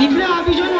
इथल्या अभिजन